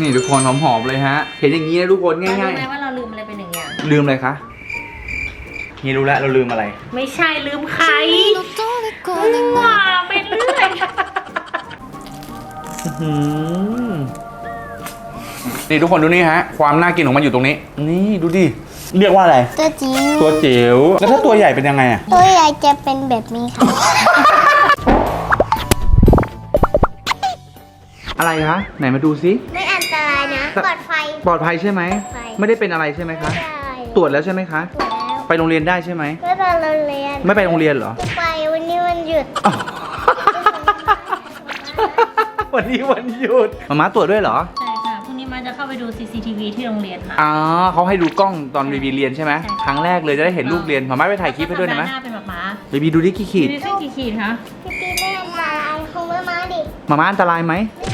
นี่ทุกคนหอมๆเลยฮะ เห็นอย่างนี้นะทุกคนง่ายๆรู้ไหมว่าเราลืมอะไรไปหนึ่งอย่างลืมอะไรคะนี่รู้แล้วเราลืมอะไร ไม่ใช่ลืมไข่ว้าไปเรื่อยอื้นี่ทุกคนดูนี่ฮะ ความน่ากินของมันอยู่ตรงนี้ นี่ดูดิ เรียกว่าอะไร ตัวจิ๋วตัวจิ๋ว แล้วถ้าตัวใหญ่เป็นยังไงอะตัวใหญ่จะเป็นแบบนี้ค่ะอะไรคะ ไหนมาดูซิ ใอันตรายนะปลอดภัยปลอดภัยใช่ไหมปลอดภัยไม่ได้เป็นอะไรใช่ไหมคะใช่ตรวจแล้วใช่ไหมคะถูกแล้วไปโรงเรียนได้ใช่ไหม ไม่ไปโรงเรียน ไม่ไปโรงเรียนเหรอจะไปวันนี้วันหยุดอ้าววันนี้วันหยุดมาม่าตรวจด้วยเหรอ ใช่ค่ะพรุ่งนี้มาจะเข้าไปดู CCTV ที่โรงเรียนค่ะอ๋อเขาให้ดูกล้องตอนบีบีเรียนใช่ไหมใช่ครั้งแรกเลยจะได้เห็นลูกเรียนมาม่าไปถ่ายคลิปให้ด้วยได้ไหมสัปาหน้าเป็นแบบม้าบีบีดูดิกี่ขีดมีเส้นกี่ขีดคะพี่ปีไม่อันตรายคงไม่มาดิมาม่าอันตรายไหมไม่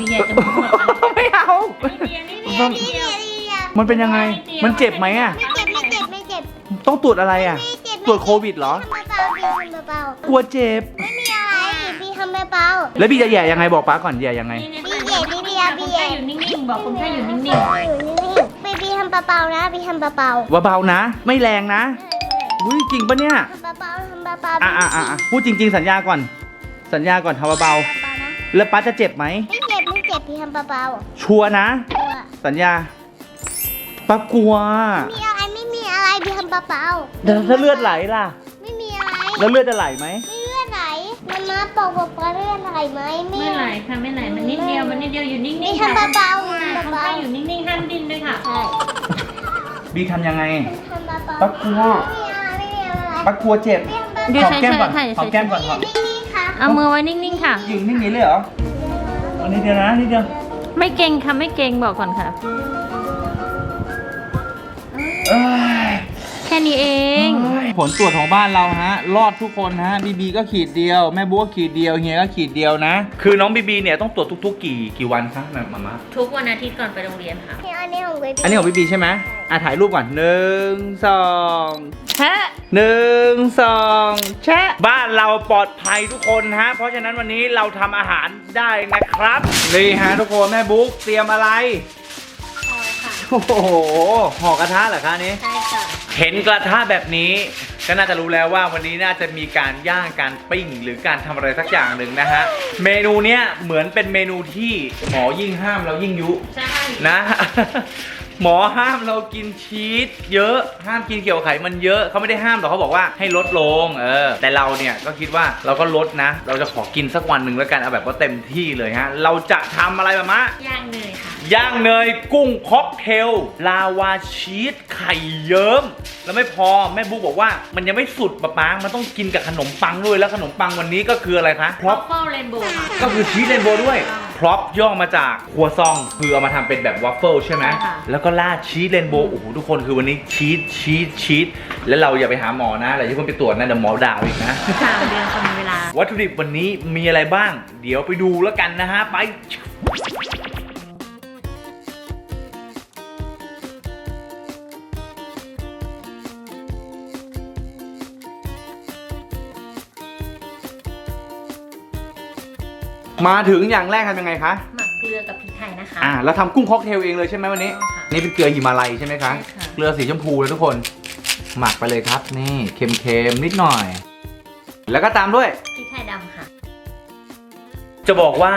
เบบีใหญ่จะมาหมดกันไม่เอา นี่เดียวนี่เดียวนี่เดียวมันเป็นยังไง มันเจ็บไหมอะ ไม่เจ็บไม่เจ็บไม่เจ็บต้องตรวจอะไรอะ ไม่เจ็บตรวจโควิดเหรอ ทำเบาๆพี่ทำเบากลัวเจ็บ ๆไม่มีอะไรพี่ทำเบาแล้วบีจะแย่ยังไงบอกป้าก่อนแย่ยังไง นี่พี่เหย่พี่เบียร์พี่เหย่คนไข้อยู่นิ่งๆ บอกคนไข้อยู่นิ่งๆอยู่นี่ๆพี่พี่ทำเบาๆนะพี่ทำเบาว่าเบานะ ไม่แรงนะๆอุ้ยจริงปะเนี่ย ทำเบาๆทำเบาๆอะอะอะอะพูดจริง ๆ สัญญาก่อน สัญญาก่อนทำเบาเบาๆนะๆแล้วป้าจะเจ็บไหมไม่เจ็บไม่ เจ็บพี่ทำเบาชัวร์นะ ๆตัวสัญญาป้ากลัวมีอะไรไม่มีอะไรพี่ทำเบาๆแล้วถ้าเลือดไหลล่ะไม่มีอะไรแล้วเลือดจะไหลไหม ไม่เลือดไหลมันมาบอกบอกว่าเลือดไหลไหมๆไม่ไหลค่ะไม่ไหลมันนิดเดียวมันนิดเดียวอยู่นิ่งนี่ๆค่ะทำเบาๆคนทำเบาไข้อยู่นิ่งๆห้ามดิ้นด้วยค่ะๆใช่บีทำยังไง ทำเบาๆป้ากลัว ไม่มีอะไรไม่มีอะไรป้ากลัวเจ็บพี่ทำเบาเดี๋ยวหอมแก้มก่อนใช่หอมแก้มก่อนหอมๆนี่ๆค่ะเอามือไว้นิ่งๆค่ะยิงนิ่งนี้เลยเหรออั นนี้เดียวนะนิดเดียวไม่เก่งค่ะไม่เก่งบอกก่อนค่ะ เอ้ยแค่นี้เอง ผลตรวจของบ้านเราฮะ รอดทุกคนฮะบีบีก็ขีดเดียว แม่บัวขีดเดียวเฮียก็ขีดเดียวนะ คือน้องบีบีเนี่ยต้องตรวจทุกๆ กี่กี่วันคะแม่มาม่าทุกวันอาทิตย์ก่อนไปโรงเรียนค่ะนี่อันนี้ของเบบี้อันนี้ของบีบีใช่ไหม อะถ่ายรูปก่อนหนึ่งสองแชะหนึ่งสองแชะบ้านเราปลอดภัยทุกคนฮะ เพราะฉะนั้นวันนี้เราทำอาหารได้นะครับนี่ฮะทุกคนแม่บุ๊กเตรียมอะไรพอค่ะโอ้โหห่อกระทะเหรอคะนี้ ใช่ค่ะเห็นกระทะแบบนี้ก็น่าจะรู้แล้วว่าวันนี้น่าจะมีการย่างการปิ้ง หรือการทำอะไรสักอย่างหนึ่งนะฮะ เมนูเนี้ยเหมือนเป็นเมนูที่หมอยิ่งห้ามเรายิ่งยุ ใช่นะ หมอห้ามเรากินชีสเยอะห้ามกินเกี่ยวกับไขมันเยอะเขาไม่ได้ห้ามหรอกเขาบอกว่าให้ลดลงเออแต่เราเนี่ยก็คิดว่าเราก็ลดนะ เราจะขอกินสักวันหนึ่งแล้วกันเอาแบบว่าเต็มที่เลยฮะเราจะทำอะไรแบบมะ ย่างเนยค่ะ ย่างเนยกุ้งค็อกเทล ลาวาชีสไข่เยิ้ม แล้วไม่พอแม่บุ๊กบอกว่ามันยังไม่สุดปะปางมันต้องกินกับขนมปังด้วยแล้วขนมปังวันนี้ก็คืออะไรคะพร็อพ Waffle Rainbow ค่ะ ก็คือชีสเรนโบว์ด้วย พร็อพย่อมาจากครัวซอง คือเอามาทำเป็นแบบวัฟเฟิลใช่ไหม ใช่ค่ะ แล้วก็ราดชีสเรนโบว์โอ้โหทุกคนคือวันนี้ชีสชีสชีสแล้วเราอย่าไปหาหมอนะเราอย่าเพิ่งไปตรวจนะเดี๋ยวหมอด่าอีกนะ สามเดือนคนมีเวลา วัตถุดิบวันนี้มีอะไรบ้าง เดี๋ยวไปดูแล้วกันนะฮะ ไป มาถึงอย่างแรกทำยังไงคะ หมักเกลือกับพริกไทยนะคะอ่าเราทำกุ้งค็อกเทลเองเลยใช่ไหมวันนี้ใช่ค่ะ นี่เป็นเกลือหิมาลัยใช่ไหมคะ ใช่ค่ะ เกลือสีชมพูเลยทุกคน หมักไปเลยครับ นี่เค็มๆนิดหน่อย แล้วก็ตามด้วย จะบอกว่า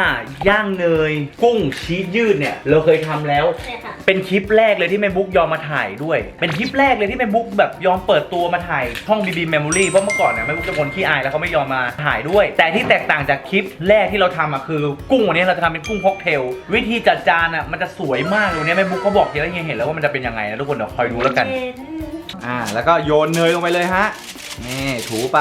ย่างเนยกุ้งชีสยืดเนี่ย เราเคยทำแล้ว ใช่ค่ะ เป็นคลิปแรกเลยที่แม่บุ๊กยอมมาถ่ายด้วย เป็นคลิปแรกเลยที่แม่บุ๊กแบบยอมเปิดตัวมาถ่ายช่อง BB Memory เพราะเมื่อก่อนเนี่ยแม่บุ๊กจะคนขี้อายแล้วเขาไม่ยอมมาถ่ายด้วย แต่ที่แตกต่างจากคลิปแรกที่เราทำอะคือกุ้งวันนี้เราจะทำเป็นกุ้งค็อกเทลวิธีจัดจานอะมันจะสวยมากเลยวันนี้แม่บุ๊กเขาบอกเฮียแล้วเฮียเห็นแล้วว่ามันจะเป็นยังไงนะทุกคนเดี๋ยวคอยดูแล้วกัน อ่าแล้วก็โยนเนยลงไปเลยฮะนี่ถูไป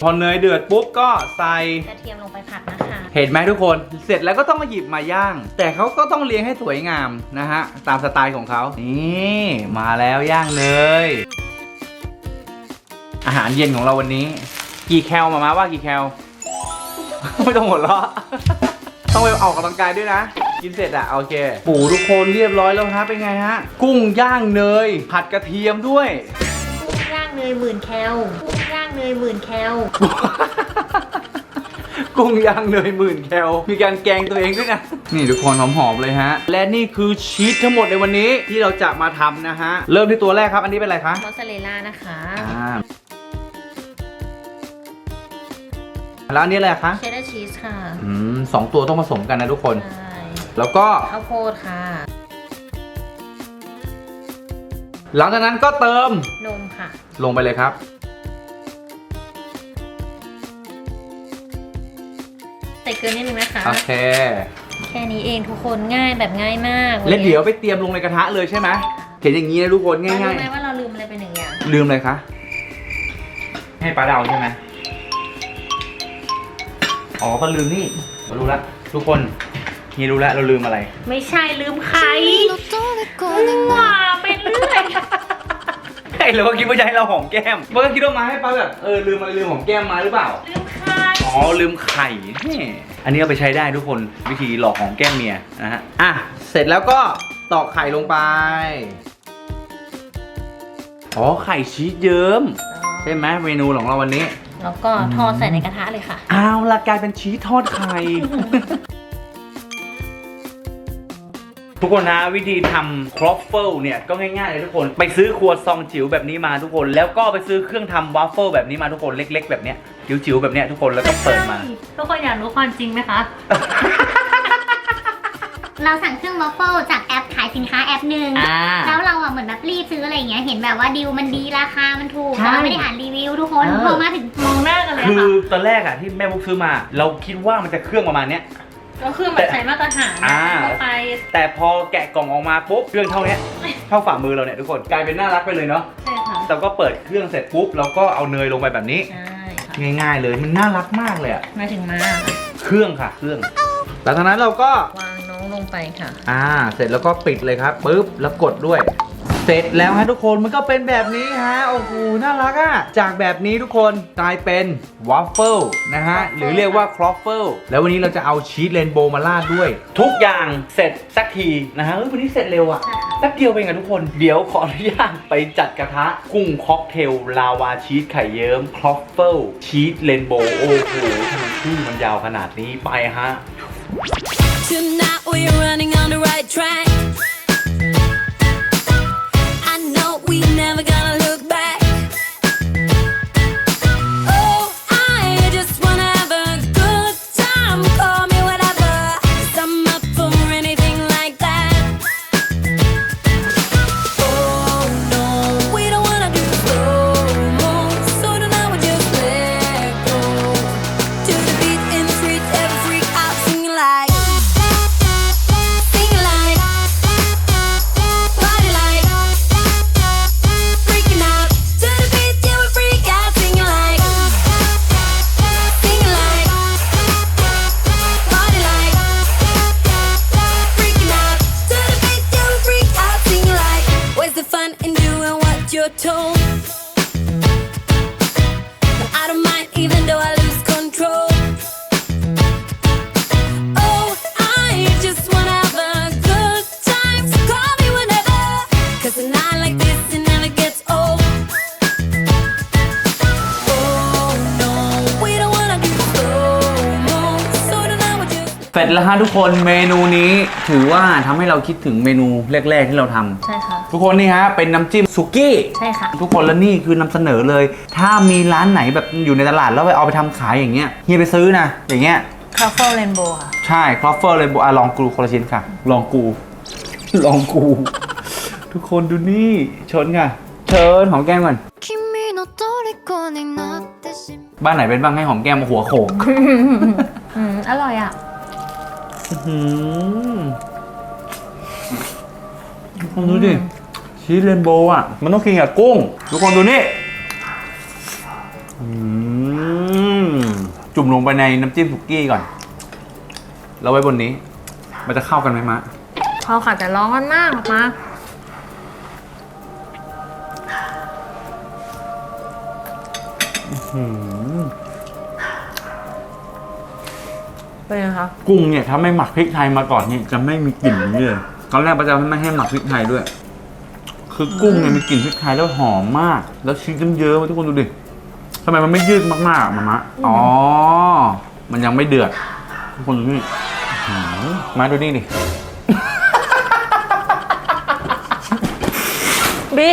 พอเนยเดือดปุ๊บก็ใส่กระเทียมลงไปผัดนะคะ เห็นไหมทุกคนเสร็จแล้วก็ต้องมาหยิบมาย่าง แต่เขาก็ต้องเลี้ยงให้สวยงามนะฮะ ตามสไตล์ของเขานี่มาแล้วย่างเนยอาหารเย็นของเราวันนี้ กี่แคลมามาว่ากี่แคลไม่ต้องหมดแล้วต้องไปออกกำลังกายด้วยนะ กินเสร็จอะโอเค ปูทุกคนเรียบร้อยแล้วฮะเป็นไงฮะ กุ้งย่างเนย ผัดกระเทียมด้วยกุ้งย่างเนยหมื่นแคลกุ้งย่างเนยหมื่นแคล กกุ้งย่างเนยหมื่นแคลมีการแกงตัวเองด้วยนะ นี่ทุกคนหอมๆเลยฮะ และนี่คือชีสทั้งหมดในวันนี้ที่เราจะมาทำนะฮะ เริ่มที่ตัวแรกครับ อันนี้เป็นอะไรคะ มอสซาเรลล่านะคะอ่าแล้วอันนี้อะไรคะเชดดาร์ชีสค่ะอืมสองตัวต้องผสมกันนะทุกคน ใช่แล้วก็ ข้าวโพดค่ะ หลังจากนั้นก็เติมนมค่ะ ลงไปเลยครับ ส่เกลือนิดนึงนะคะ โอเค แค่นี้เองทุกคนง่ายแบบง่ายมากแล้วเดี๋ยวไปเตรียมลงในกระทะเลยใช่ไหมเห็นอย่างนี้นะทุกคนเราง่ายรู้ไหมว่าเราลืมอะไรไปหนึ่งอย่าง ๆ ลืมเลยคะให้ปลาเดาใช่ไหมอ๋อก็ลืมนี่เรารู้แล้วทุกคนนี่รู้แล้วเราลืมอะไร ไม่ใช่ลืมไข่ว้าเป็นเรื่อยใช่เราก็คิดว่าจะให้เราหอมแก้มมันก็คิดว่ามาให้ปลาแบบเออลืมอะไรลืมหอมแก้มมาหรือเปล่า ลืมไข่ อ๋อลืมไข่นี่อันนี้เอาไปใช้ได้ทุกคนวิธีหลอกของแก้มเมียนะฮะ อะ เสร็จแล้วก็ตอกไข่ลงไป อ๋อไข่ชีสเยิ้ม ใช่ไหมเมนูของเราวันนี้ แล้วก็ทอดใส่ในกระทะเลยค่ะเอาละกลายเป็นชีสทอดไข่ ทุกคนนะวิธีทำครอฟเฟิลเนี่ยก็ง่ายๆเลยทุกคน ไปซื้อครัวซองจิ๋วแบบนี้มาทุกคน แล้วก็ไปซื้อเครื่องทำวาฟเฟิลแบบนี้มาทุกคนเล็ก ๆ แบบเนี้ยจิ๋วๆแบบเนี้ยทุกคนแล้วก็เปิดมา ทุกคนอยากรู้ความจริงไหมคะ เราสั่งเครื่องวอฟเฟิลจากแอปขายสินค้าแอปหนึ่งอ่า แล้วเราอะเหมือนแบบรีบซื้ออะไรอย่างเงี้ยเห็นแบบว่าดีลมันดีราคามันถูกใช่แต่เราไม่ได้อ่านรีวิวทุกคนเออ พอมาถึงมองหน้ากันเลยคือค่ะตอนแรกอะที่แม่บุ๊กซื้อมา เราคิดว่ามันจะเครื่องประมาณเนี้ย ก็คือมันใช้มาตรฐานอ่า ทั่วไป แต่พอแกะกล่องออกมาปุ๊บเครื่องเท่าเนี้ยเท่าฝ่ามือเราเนี่ยทุกคนกลายเป็นน่ารักไปเลยเนาะใช่ค่ะเราก็เปิดเครื่องเสร็จปุ๊บเราก็เอาเนยลงไปแบบนี้ ใช่ค่ะง่าย ๆ เลยมันน่ารักมากเลยอะมาถึงมา เครื่องค่ะ เครื่องหลังจากนั้นเราก็วางน้องลงไปค่ะ อ่า เสร็จแล้วก็ปิดเลยครับปุ๊บแล้วกดด้วย เสร็จแล้วฮะทุกคนมันก็เป็นแบบนี้ฮะโอ้โหน่ารักอะจากแบบนี้ทุกคนกลายเป็นวาฟเฟิลนะฮะหรือเรียกว่าครอฟเฟิลแล้ววันนี้เราจะเอาชีสเรนโบว์มาราดด้วย ทุกอย่างเสร็จสักทีนะฮะเฮ้ยวันนี้เสร็จเร็วอะใช่ค่ะแป๊บเดียวเองอะทุกคนเดี๋ยวขออนุญาตไปจัดกระทะกุ้งค็อกเทลลาวาชีสไข่เยิ้มครอฟเฟิลชีสเรนโบว์โอ้โหทำไมชื่อมันยาวขนาดนี้ไปฮะ Tonight we're running on the right track. ร็จแล้วฮะทุกคนเมนูนี้ถือว่าทำให้เราคิดถึงเมนูแรก ๆ ที่เราทำ ใช่ค่ะ ทุกคนนี่ฮะเป็นน้ำจิ้มสุกี้ ใช่ค่ะ ทุกคนแล้วนี่คือนำเสนอเลย ถ้ามีร้านไหนแบบอยู่ในตลาดแล้วไปเอาไปทำขายอย่างเงี้ยเฮียไปซื้อนะ อย่างเงี้ย คาเฟ่เรนโบว์ค่ะ ใช่ครอฟเฟอร์เลยบอกอ่ะลองกูคนละชิ้นค่ะ ลองกู ลองกู ทุกคนดูนี่ชนค่ะ เชิญหอมแก้มก่อน 君の虜になってしまう บ้านไหนเป็นบ้างให้หอมแก้มมาหัวโขก อืม อร่อยอ่ะ อืม ทุกคนดูดิชีสเรนโบว์อะ มันต้องกินกับกุ้ง ทุกคนดูนี่อืมจุ่มลงไปในน้ำจิ้มสุกี้ก่อนแล้วไว้บนนี้ มันจะเข้ากันไหมมะพอค่ะแต่ร้อนมากออกมา เป็นไงคะ กุ้งเนี่ยถ้าไม่หมักพริกไทยมาก่อนเนี่ยจะไม่มีกลิ่นอย่างนี้เลยตอนแรกประจะไม่ให้หมักพริกไทยด้วย คือกุ้งเนี่ยมีกลิ่นพริกไทยแล้วหอมมาก แล้วชีสเยิ้มๆทุกคนดูดิทำไมมันไม่ยืดมากๆอะมามะอ๋อ มันยังไม่เดือดทุกคนดูนี่อื้อหือมาดูนี่ดิบี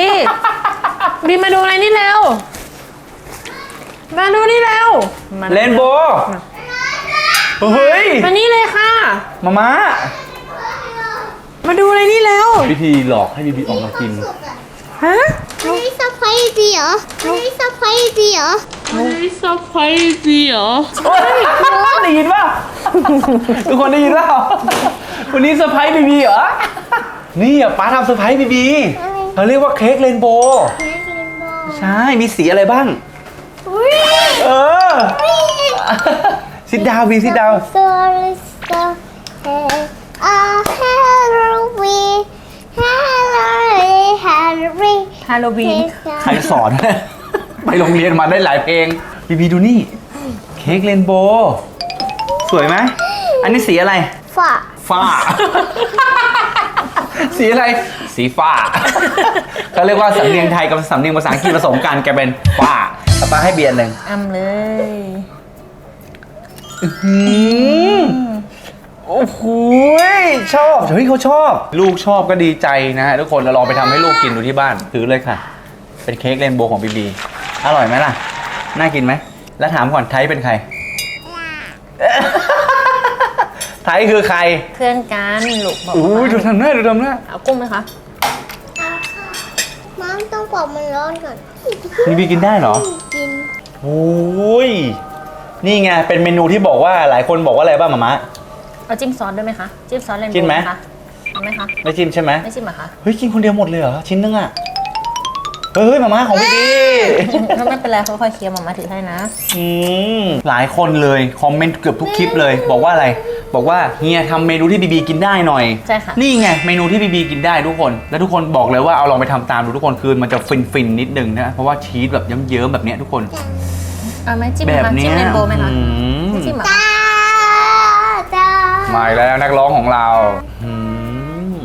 บีมาดูอะไรนี่เร็วมาดูนี่เร็วมาเลนโบว์ เฮ้ย มานี่เลยค่ะ มาม่ามาดูอะไรนี่เร็ววิธีหลอกให้บีบีออกมากิน ฮะนี่สะพายดีเหรอนี่สะพายดีเหรอไม่เซอร์ไพรส์สิเหรอได้ยินป่ะทุกคนได้ยินป่ะวันนี้เซอร์ไพรส์บีบีเหรอ นี่อะป้าทำเซอร์ไพรส์บีบีเขาเรียกว่าเค้กเรนโบว์แม่กินบอลใช่ มีสีอะไรบ้างอุ้ยเออ ซิดดาวบีซิดดาวโซลิสโตเฮอาฮาโลวีฮาโลวีฮาโลวีฮาโลวีนใครสอน ไปโรงเรียนมาได้หลายเพลงบีบีดูนี่ เค้กเรนโบว์สวยไหม อันนี้สีอะไรฝ่าฟ้า สีอะไร สีฟ้า เขาเรียกว่าสำเนียงไทยกับสำเนียงภาษาอังกฤษผสมกันแกลายเป็นฟ้าป้าให้เบียร์หนึ่งอำเลยอืม โอ้โหชอบเฮ้ยเขาชอบ ลูกชอบก็ดีใจนะฮะทุกคนเราลองไปทำให้ลูกกินดูที่บ้านถือเลยค่ะ เป็นเค้กเรนโบว์ของบีบีอร่อยไหมล่ะ น่ากินไหม แล้วถามก่อนไทยเป็นใคร ไทยคือใครเพื่อนกันลูกบอกอู้ยดูทำหน้าดูทำหน้าเอากุ้งไหมคะน้ำต้องปอกมันร้อนก่อนบีบีกินได้เหรอกินโอ้ย นี่ไงเป็นเมนูที่บอกว่าหลายคนบอกว่าอะไรบ้างมามะ เอาจิ้มซอสด้วยไหมคะจิ้มซอสเรนโบว์จิ้มไหม คะเอาไหมคะไม่จิ้มใช่ไหมไม่จิ้มเหรอคะเฮ้ยกินคนเดียวหมดเลยเหรอชิ้นนึงอะเฮ้ยมาม่าของพี่ดีถ้าไม่เป็นไรค่อยๆเคี้ยวหมามาถือให้นะอืมหลายคนเลยคอมเมนต์เกือบทุกคลิปเลย บอกว่าอะไร บอกว่าเฮียทำเมนูที่บีบีกินได้หน่อย ใช่ค่ะนี่ไงเมนูที่บีบีกินได้ทุกคน แล้วทุกคนบอกเลยว่าเอาลองไปทำตามดูทุกคนคือมันจะฟินฟินๆนิดนึงนะเพราะว่าชีสแบบเยิ้มๆแบบเนี้ยทุกคนเอาไหมจิ้มแบไหมบคะเนี้จิ้ยมเรนโบว์ไหมคะอืมไม่จิ้มเหรอตาตามาอีกแล้วนักร้องของเราอืม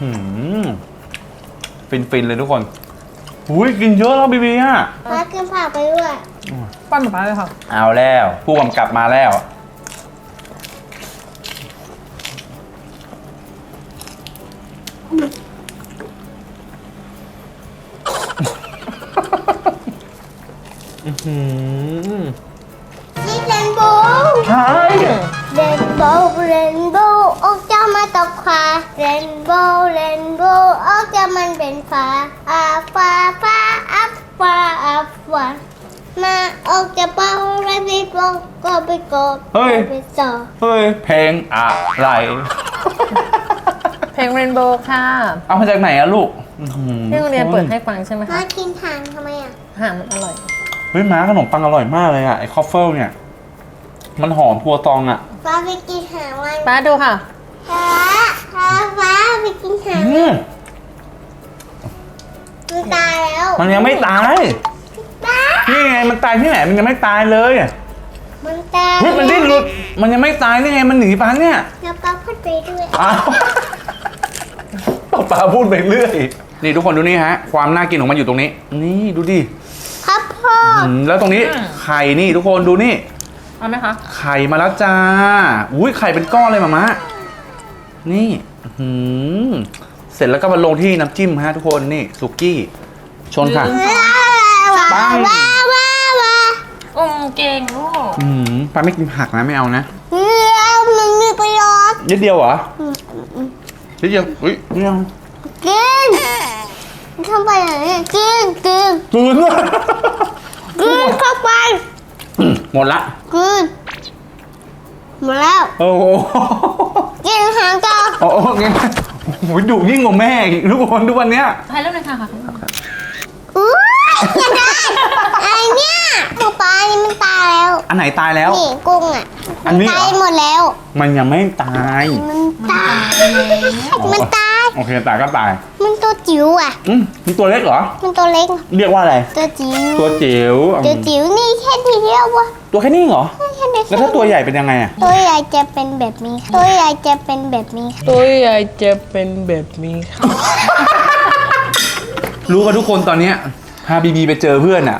อืมฟินฟินๆเลยทุกคนอุ้ยกินเยอะแล้วบีบีอะมากินผักไปด้วย ป้อนหมาป้าเลยค่ะ เอาแล้ว ผู้กำกับมาแล้ว อื้อหือนี่เรนโบว์ใช่เรนโบว์เรนโบว์ออกจากมาตกฟ้าเรนโบว์เรนโบว์ออกจากมันเป็นฟ้าอาฟ้าฟ้าอัพฟ้าอัพฟ้ามาออกจากเป้าไรไปบอกก็ไปกดเฮ้ยไปต่อเฮ้ยเพลงอะไร เพลงเรนโบว์ค่ะ เอามาจากไหนอะลูกอื้อหือที่โรงเรียนเปิดให้ฟังใช่ไหมมาคะกินทานทำไมอะ หางมันอร่อย เฮ้ยม้าขนมปังอร่อยมากเลยอะไอ้คอฟเฟิลเนี่ย มันหอมทัวตองอะฟ้าไปกินหางมันป้าดูค่ะ ฟ้าฟ้าฟ้าไปกินหางอืมมันตายแล้วมันยังไม่ตายตายนี่ไงมันตายที่ไหนมันยังไม่ตายเลยมันตายเฮ้ยมันดิ้นหลุด มันยังไม่ตายนี่ไงมันหนีไปเนี่ยแล้วป้าพูดไปด้วยอ้าวป้าปาพูดไปเรื่อยนี่ทุกคนดูนี่ฮะ ความน่ากินของมันอยู่ตรงนี้ นี่ดูดิ ครับพ่ออืมแล้วตรงนี้อืมไข่นี่ทุกคนดูนี่ เอาไหมคะ ไข่มาแล้วจ้า อุ้ยไข่เป็นก้อนเลยมามะ นี่อื้อหือเสร็จแล้วก็มาลงที่น้ำจิ้มฮะทุกคนนี่สุกี้ ชนค่ะปังว้าวว้าวว้าวอืมเก่งลูกอืมปลาไม่กินผักนะไม่เอานะเฮ้ยมันมีประโยชน์นิดเดียวเหรอนิดเดียวอุ้ยไม่เอากินเข้าไปอย่างนี้กินกินกลืน กินเข้าไปหมดละกินหมดแล้ว โอ้โหกินหางต่อโอ้โหงั้นโอ้ยดุยิ่งกว่าแม่อีกทุกคนทุกวันเนี้ยถ่ายรูปหน่อยค่ะค่ะอุ้ยอย่าได้ไอเนี่ยหมูปลานี่มันตายแล้ว อันไหนตายแล้ว นี่กุ้งอะอันนี้เหรอ ตายหมดแล้ว มันยังไม่ตาย มันตาย มันตาย โอเคตายก็ตายมันตัวจิ๋วอะ อืมมีตัวเล็กเหรอ มันตัวเล็ก เรียกว่าอะไร ตัวจิ๋ว ตัวจิ๋วอืมตัวจิ๋วนี่แค่ทีเดียววะตัวแค่นี้เหรอแค่เด็กแล้วถ้าตัวใหญ่เป็นยังไงอะตัวใหญ่จะเป็นแบบนี้ค่ะตัวใหญ่จะเป็นแบบนี้ค่ะตัวใหญ่จะเป็นแบบนี้ค่ะรู้กันทุกคนตอนเนี้ยพาบีบีไปเจอเพื่อนอะ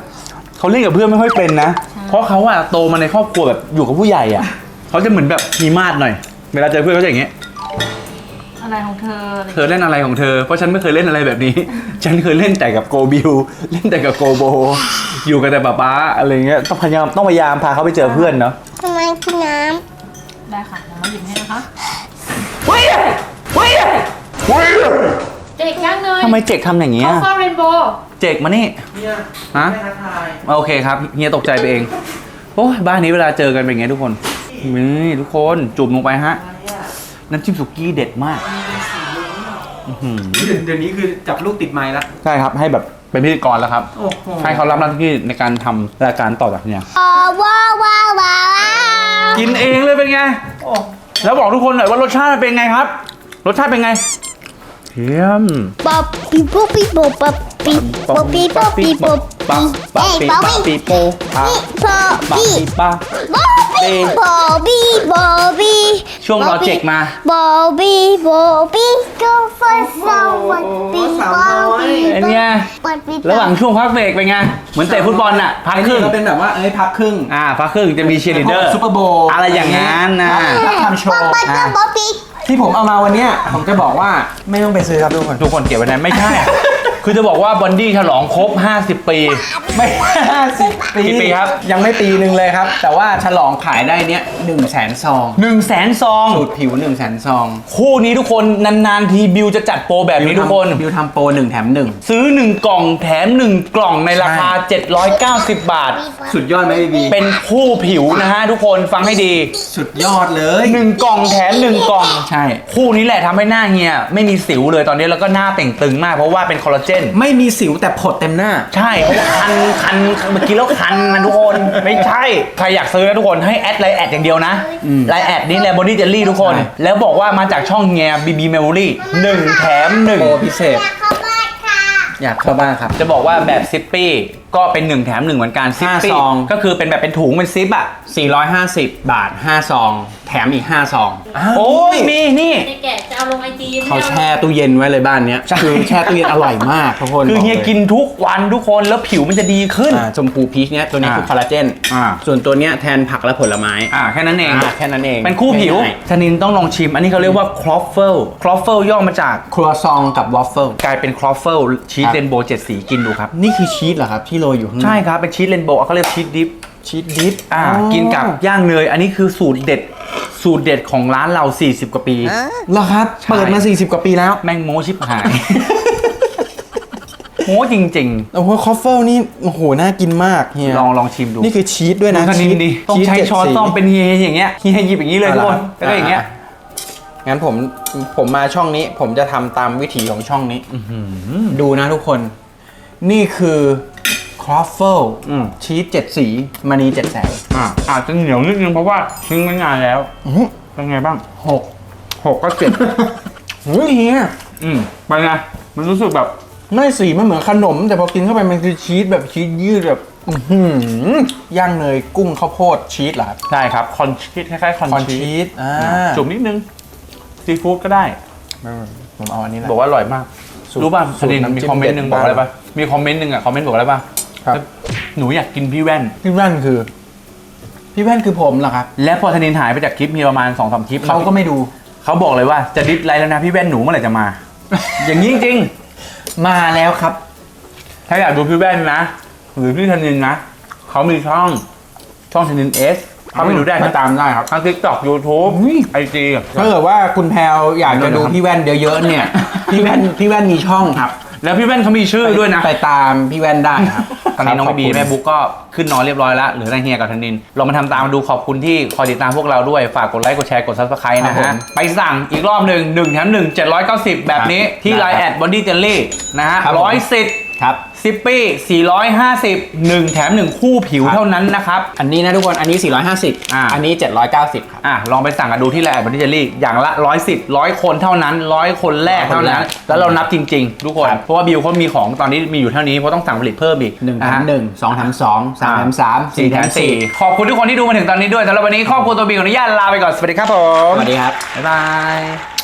เขาเล่นกับเพื่อนไม่ค่อยเป็นนะใช่เพราะเขาอะโตมาในครอบครัวแบบอยู่กับผู้ใหญ่อะเขาจะเหมือนแบบมีมาดหน่อย เวลาเจอเพื่อนเขาจะอย่างเงี้ย อะไรของเธอเธอเล่นอะไรของเธอ เพราะฉันไม่เคยเล่นอะไรแบบนี้ ฉันเคยเล่นแต่กับโกบิว เล่นแต่กับโกโบ อยู่กับแต่ป๊าป๊าอะไรเงี้ย ต้องพยายามต้องพยายามพาเขาไปเจอเพื่อนเนาะทำไมกินน้ได้ค่ะเดี๋ยวมาหยิบให้นะคะเฮ้ยเฮ้ยเด็กย่างเนยทำไมเจกทำอย่างเงี้ย ข้าวฟ้าเรนโบว์เจกมานี่ฮะโอเคครับเฮียตกใจไปเอง โอ้ยบ้านนี้เวลาเจอกันเป็นไงทุกคน นี่ทุกคนจุ่มลงไปฮะน้ำจิ้มสุกี้เด็ดมากอื้อหือ เดี๋ยวเดี๋ยวนี้คือจับลูกติดไม้ละใช่ครับ ให้แบบเป็นพิธีกรแล้วครับ โอ้โหให้เขารับหน้าที่ในการทำรายการต่อจากเนี้ยำอ๋อว้าวว้าวว้าวกินเองเลยเป็นไงแล้วบอกทุกคนหน่อยว่ารสชาติมันเป็นไงครับ รสชาติเป็นไง เยี่ยมป๊อปปี้ป๊อปปี้ป๊อปปี้ป๊อปปี้ป๊อปปี้ป๊อปป๊าปี้ป๊าเอ้ยปีป๊อปป๊าปีปี้โปป๊านี่ป๊อปป๊าปี้ปีป้าป๊อปปี้ป๊อปปี้ป๊อปปี้ช่วงรอเจกมาป๊อปปี้ป๊อปปี้ก็ฟังสวัสดีป๊อปปี้เป็นไงป๊อปปี้ระหว่างช่วงพักเบรกเป็นไงเหมือนเตะฟุตบอลน่ะพักครึ่งก็เป็นแบบว่าเอ้ยพักครึ่งอ่าพักครึ่งจะมีเชียร์ลีดเดอร์ซุปเปอร์โบว์อะไรอย่างนั้นนะพักทำโชป๊อปว์ปี้ก็ป๊อปปี้ ที่ผมเอามาวันเนี้ยผมจะบอกว่าไม่ต้องไปซื้อครับทุกคน ทุกคนเก็บไว้นั้นไม่ใช่ คือจะบอกว่าบอนดี้ฉลองครบ 50 ปี ไม่ห้าสิบปีกี่ปีครับ ยังไม่ปีหนึ่งเลยครับ แต่ว่าฉลองขายได้เนี้ยหนึ่งแสนซอง1 0 0 0 0แสนซองสูตรผิวหนึ่งแสนซอง คู่นี้ทุกคนนานๆทีบิวจะจัดโปรแบบนี้ทุกคน บิวทำโปรหนึ่งแถมหนึ่งซื้อ 1 กล่องแถม 1 กล่องในราคา 790 บาท สุดยอดไหมบีบีเป็นคู่ผิวนะฮะทุกคนฟังให้ดีสุดยอดเลย1กล่องแถม1กล่องใช่ คู่นี้แหละทำให้หน้าเฮียไม่มีสิวเลยตอนนี้แล้วก็หน้าเต่งตึงมากเพราะว่าเป็นคอลลาเจนไม่มีสิวแต่ผดเต็มหน้า ใช่เพราะว่าคันคันเมื่อกี้แล้วคันนะทุกคน ไม่ใช่ ใครอยากซื้อนะทุกคนให้แอดไลน์แอดอย่างเดียวนะอืมไลน์แอดนี้แลบอดี้เจลลี่ทุกคนใช่แล้วบอกว่ามาจากช่องเงียบีบีเมมโมรี่หนึ่งแถมหนึ่งโปรพิเศษ อยากเข้าบ้านค่ะ อยากเข้าบ้านครับ จะบอกว่าแบบซิปปี้ ก็เป็น 1 แถม 1 เหมือนกันซิปห้าปี้ซอง ก็คือเป็นแบบเป็นถุงเป็นซิปอะ 450 บาท 5 ซอง แถมอีก 5 ซอง โอ้ยมีนี่ในแกะจะเอาลงไอจีเขาแช่ตู้เย็นไว้เลยบ้านเนี้ย ใช่ คือแช่ตู้เย็นอร่อยมากทุกคนคือเฮียบลกินทุกวันทุกคนแล้วผิวมันจะดีขึ้น อ่าชมพูพีชเนี้ยตัวนี้อ่าคือคอลลาเจน อ่า ส่วนตัวเนี้ยแทนผักและผลไม้ อ่าแค่นั้นเองอ่าแค่นั้นเองเป็นคู่ผิวง่าย ธนินต้องลองชิม อันนี้เขาเรียกว่าครอฟเฟิลครอฟเฟิลย่อมาจากๆครัวซองกับวอฟเฟิลกลายเป็นครอฟเฟิลชีสครับเรนโบว์เจ็ดสีกินดูครับ นี่คือชีสเหรอครับที่โรยอยู่ข้างใน ใช่ครับ เป็นชีสเรนโบว์เขาเรียกชีสดิฟชีสดิฟอ่ากินกับย่างเนย อันนี้คือสูตรเด็ดสูตรเด็ดของร้านเรา 40 กว่าปี เหรอครับ ใช่ เปิดมา 40 กว่าปีแล้วแม่งโมชิบหาย โม้จริง โอ้โหคอฟเฟิลนี่โอ้โหน่ากินมากเฮียๆ ลองลองชิมดูนี่คือชีสด้วยนะดูธนินชีสดิต้องชีสใช้เจ็ดช้อนสี ซ่อมเป็นเฮียอย่างเงี้ยเฮียหยิบอย่างนี้เลยทุกคนอ่าแล้วก็อย่างเงี้ย งั้นผมผมมาช่องนี้ ผมจะทำตามวิถีของช่องนี้ ดูนะทุกคน นี่คือ ครอฟเฟิลอืม ชีสเจ็ดสีมณีเจ็ดแสงอ่าอาจจะเหนียวนิดนึงเพราะว่าทิ้งไว้นานแล้วอื้อหือเป็นไงบ้างหกหกก็เจ็ดเฮ้ยเฮียอืมไปไงมันรู้สึกแบบ ไม่สีมันเหมือนขนม แต่พอกินเข้าไปมันคือชีสแบบชีสยืดแบบอื้อหือย่างเนยกุ้งข้าวโพดชีสเหรอครับใช่ครับ คอนชีสคล้ายๆคอนคอนชีชีสสอ่าจุ่มนิดนึงซีฟู้ดก็ได้ ผมเอาอันนี้แหละบอกว่าอร่อยมากสูตรรู้ป่ะสูตรประเด็นน้ำมีจิ้มคอมเมนต์หนึ่งเด็ดบอกอะไรบ้านป่ะมีคอมเมนต์หนึ่งอะคอมเมนต์บอกอะไรป่ะ ครับ หนูอยากกินพี่แว่น พี่แว่นคือ พี่แว่นคือผมเหรอครับและพอธนินหายไปจากคลิปมีประมาณ2อสคลิปเขาก็ไม่ดู เขาบอกเลยว่าจะดิสไลค์แล้วนะพี่แว่นหนูเมื่อไหร่จะมา อย่างนี้จริงมาแล้วครับ ๆถ้าอยากดูพี่แว่นนะ หรือพี่ธนินนะเขามีช่องช่องธนินเอส เขาไปดูได้มาตามได้ครับ ทั้งทิกตอกยูทูบอุ้ยไอจีถ้าเกิดว่าคุณแพลวอยากจะดูพี่แว่นเยอะๆเนี่ย พี่แว่นพี่แว่นมีช่องครับ แล้วพี่แว่นเขามีชื่อด้วยนะไปตามพี่แว่นได้ครับตอนนี้น้องครับบีขบคุณแม่บุ๊กก็ขึ้นนอนเรียบร้อยแล้วเหลือแต่เฮียกับธนินเรามาทำตามดูขอบคุณที่คอยติดตามพวกเราด้วยฝากกดไลค์กดแชร์กดซับสไครต์นะครัฮะบผมไปสั่งอีกรอบหนึ่ง1แถม1 790แบบนี้ครับที่ได้ไลน์คแอรับดบอดี้เจลลี่นะฮะครับผมร้อยสิบ ครับซิปปี้450 1 แถม 1 คู่ผิวครับเท่านั้นนะครับ อันนี้นะทุกคน อันนี้ 450อ่าอันนี้ 790 ครับ อะ ลองไปสั่งกันดูที่ไลน์แอดบอดี้เจลลี่ อย่างละ 110 100 คนเท่านั้น 100 คนแรกเท่านั้นคนแรกแล้วเรานับจริง ๆ ทุกคนครับเพราะว่าบิวเขามีของตอนนี้มีอยู่เท่านี้ เพราะต้องสั่งผลิตเพิ่มอีก1แถนะมฮะ1 2แถม2 3แถม3สี่4แถแถมมสี่4ขอบคุณทุกคนที่ดูมาถึงตอนนี้ด้วยสำหรับวันนี้ครอบครัวตัวบีขออนุญาตลาไปก่อน สวัสดีครับผม สวัสดีครับ บ๊ายบาย